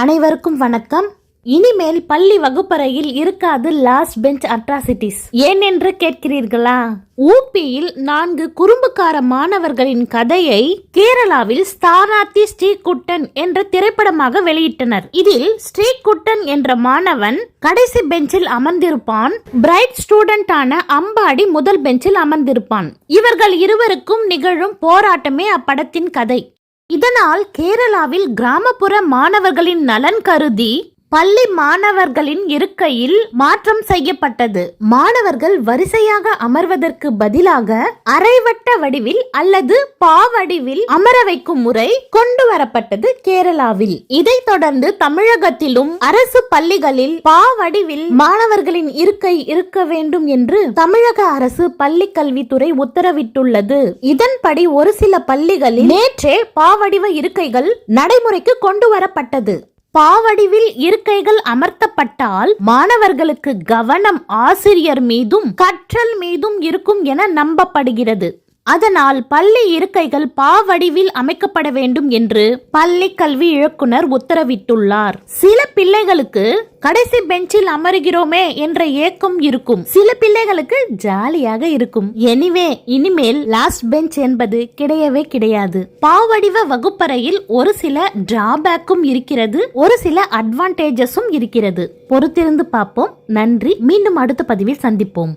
அனைவருக்கும் வணக்கம். இனிமேல் பள்ளி வகுப்பறையில் இருக்காது லாஸ்ட் பெஞ்ச் அட்ராசிட்டிஸ் ஏன் என்று கேட்கிறீர்களா? ஊபியில் நான்கு குறும்புக்கார மாணவர்களின் கதையை கேரளாவில் ஸ்தானார்த்தி ஸ்ரீகுட்டன் என்ற திரைப்படமாக வெளியிட்டனர். இதில் ஸ்ரீகுட்டன் என்ற மாணவன் கடைசி பெஞ்சில் அமர்ந்திருப்பான். பிரைட் ஸ்டூடெண்டான அம்பாடி முதல் பெஞ்சில் அமர்ந்திருப்பான். இவர்கள் இருவருக்கும் நிகழும் போராட்டமே அப்படத்தின் கதை. இதனால் கேரளாவில் கிராமப்புற மாணவர்களின் நலன் கருதி பள்ளி மாணவர்களின் இருக்கையில் மாற்றம் செய்யப்பட்டது. மாணவர்கள் வரிசையாக அமர்வதற்கு பதிலாக அரைவட்ட வடிவில் அல்லது பாவடிவில் அமர வைக்கும் முறை கொண்டு வரப்பட்டது கேரளாவில். இதைத் தொடர்ந்து தமிழகத்திலும் அரசு பள்ளிகளில் பாவடிவில் மாணவர்களின் இருக்கை இருக்க வேண்டும் என்று தமிழக அரசு பள்ளி கல்வித்துறை உத்தரவிட்டுள்ளது. இதன்படி ஒரு சில பள்ளிகளில் நேற்றே பாவடிவ இருக்கைகள் நடைமுறைக்கு கொண்டு வரப்பட்டது. பாவடிவில் இருக்கைகள் அமர்த்தப்பட்டால் மாணவர்களுக்கு கவனம் ஆசிரியர் மீதும் கற்றல் மீதும் இருக்கும் என நம்பப்படுகிறது. அதனால் பள்ளி இருக்கைகள் பாவடிவில் அமைக்கப்பட வேண்டும் என்று பள்ளி கல்வி இயக்குனர் உத்தரவிட்டுள்ளார். சில பிள்ளைகளுக்கு கடைசி பெஞ்சில் அமருகிறோமே என்ற ஏக்கம் இருக்கும். சில பிள்ளைகளுக்கு ஜாலியாக இருக்கும். எனிவே இனிமேல் லாஸ்ட் பெஞ்ச் என்பது கிடையவே கிடையாது. பாவடிவ வகுப்பறையில் ஒரு சில டிராபேக்கும் இருக்கிறது ஒரு சில அட்வான்டேஜஸும் இருக்கிறது. பொறுத்திருந்து பார்ப்போம். நன்றி. மீண்டும் அடுத்த பதிவில் சந்திப்போம்.